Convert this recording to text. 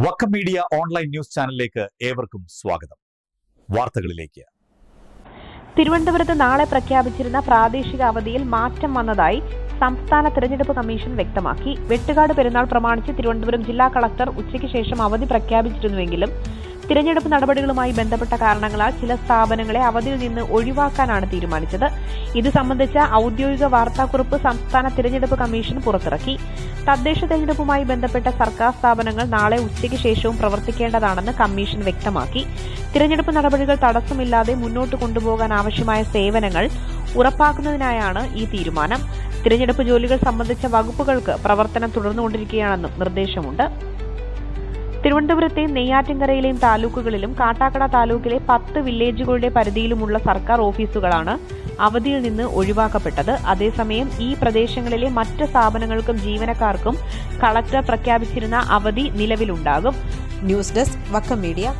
Vakkom media online news ചാനലിലേക്ക് ഏവർക്കും സ്വാഗതം. വാർത്തകളിലേക്ക്. തിരുവനന്തപുരത്ത് നാളെ പ്രഖ്യാപിച്ചിരുന്ന പ്രാദേശിക അവധിയിൽ മാറ്റം വന്നതായി സംസ്ഥാന തെരഞ്ഞെടുപ്പ് കമ്മീഷൻ വ്യക്തമാക്കി. വെട്ടുകാട് പെരുന്നാൾ പ്രമാണിച്ച് തിരുവനന്തപുരം ജില്ലാ കളക്ടർ ഉച്ചയ്ക്ക് ശേഷം അവധി പ്രഖ്യാപിച്ചിരുന്നുവെങ്കിലും തിരഞ്ഞെടുപ്പ് നടപടികളുമായി ബന്ധപ്പെട്ട കാരണങ്ങളാൽ ചില സ്ഥാപനങ്ങളെ അവധിയിൽ നിന്ന് ഒഴിവാക്കാനാണ് തീരുമാനിച്ചത്. ഇത് സംബന്ധിച്ച ഔദ്യോഗിക വാർത്താക്കുറിപ്പ് സംസ്ഥാന തിരഞ്ഞെടുപ്പ് കമ്മീഷൻ പുറത്തിറക്കി. തദ്ദേശ തെരഞ്ഞെടുപ്പുമായി ബന്ധപ്പെട്ട സർക്കാർ സ്ഥാപനങ്ങൾ നാളെ ഉച്ചയ്ക്ക് ശേഷവും പ്രവർത്തിക്കേണ്ടതാണെന്ന് കമ്മീഷൻ വ്യക്തമാക്കി. തിരഞ്ഞെടുപ്പ് നടപടികൾ തടസ്സമില്ലാതെ മുന്നോട്ട് കൊണ്ടുപോകാൻ ആവശ്യമായ സേവനങ്ങൾ ഉറപ്പാക്കുന്നതിനായാണ് ഈ തീരുമാനം. തിരഞ്ഞെടുപ്പ് ജോലികൾ സംബന്ധിച്ച വകുപ്പുകൾക്ക് പ്രവർത്തനം തുടർന്നുകൊണ്ടിരിക്കുകയാണെന്നും നിർദ്ദേശമുണ്ട്. തിരുവനന്തപുരത്തെ നെയ്യാറ്റിൻകരയിലെയും താലൂക്കുകളിലും കാട്ടാക്കട താലൂക്കിലെ പത്ത് വില്ലേജുകളുടെ പരിധിയിലുമുള്ള സർക്കാർ ഓഫീസുകളാണ് അവധിയിൽ നിന്ന് ഒഴിവാക്കപ്പെട്ടത്. അതേസമയം ഈ പ്രദേശങ്ങളിലെ മറ്റ് സ്ഥാപനങ്ങൾക്കും ജീവനക്കാർക്കും കളക്ടർ പ്രഖ്യാപിച്ചിരുന്ന അവധി നിലവിലുണ്ടാകും. News desk Vakkom media.